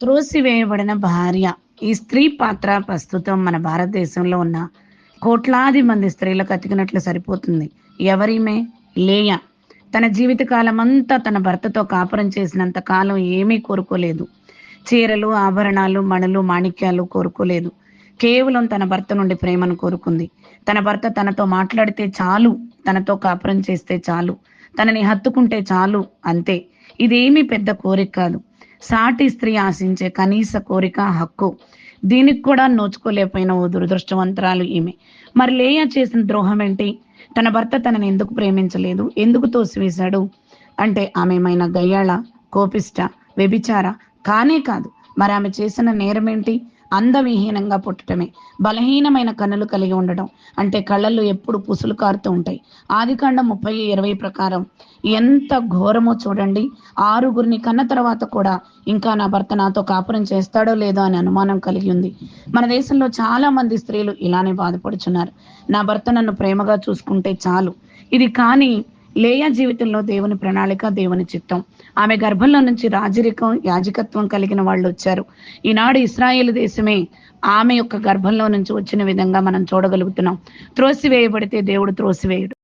త్రోసివేయబడిన భార్య. ఈ స్త్రీ పాత్ర ప్రస్తుతం మన భారతదేశంలో ఉన్న కోట్లాది మంది స్త్రీలకు అతికినట్లు సరిపోతుంది. ఎవరిమే? లేయ. తన జీవితకాలం అంతా తన భర్తతో కాపురం చేసినంత కాలం ఏమీ కోరుకోలేదు. చీరలు ఆభరణాలు మణులు మాణిక్యాలు కోరుకోలేదు. కేవలం తన భర్త నుండి ప్రేమను కోరుకుంది. తన భర్త తనతో మాట్లాడితే చాలు. తనతో కాపురం చేస్తే చాలు. తనని హత్తుకుంటే చాలు. అంతే. ఇదేమీ పెద్ద కోరిక కాదు. సాటి స్త్రీ ఆశించే కనీస కోరిక హక్కు. దీనికి కూడా నోచుకోలేకపోయిన ఓ దురదృష్టవంతరాలు ఈమె. మరి లేయ చేసిన ద్రోహం ఏంటి? తన భర్త తనని ఎందుకు ప్రేమించలేదు? ఎందుకు తోసివేశాడు? అంటే ఆమె ఏమైనా గయ్యాళ కోపిష్ట వ్యభిచార? కానే కాదు. మరి ఆమె చేసిన నేరం ఏంటి? అందవిహీనంగా పుట్టడమే. బలహీనమైన కన్నులు కలిగి ఉండడం అంటే కళ్ళల్లో ఎప్పుడు పుసులు కారుతూ ఉంటాయి. ఆదికాండం ముప్పై ఇరవై ప్రకారం ఎంత ఘోరమో చూడండి ఆరుగురిని కన్న తర్వాత కూడా ఇంకా నా భర్త నాతో కాపురం చేస్తాడో లేదో అని అనుమానం కలిగి ఉంది. మన దేశంలో చాలా మంది స్త్రీలు ఇలానే బాధపడుచున్నారు. నా భర్త నన్ను ప్రేమగా చూసుకుంటే చాలు. ఇది కానీ లేయా జీవితంలో దేవుని ప్రణాళిక దేవుని చిత్తం. ఆమె గర్భంలో నుంచి రాజరికం యాజకత్వం కలిగిన వాళ్ళు వచ్చారు. ఈనాడు ఇస్రాయేల్ దేశమే ఆమె యొక్క గర్భంలో నుంచి వచ్చిన విధంగా మనం చూడగలుగుతున్నాం. త్రోసివేయబడితే దేవుడు త్రోసివేయుడు.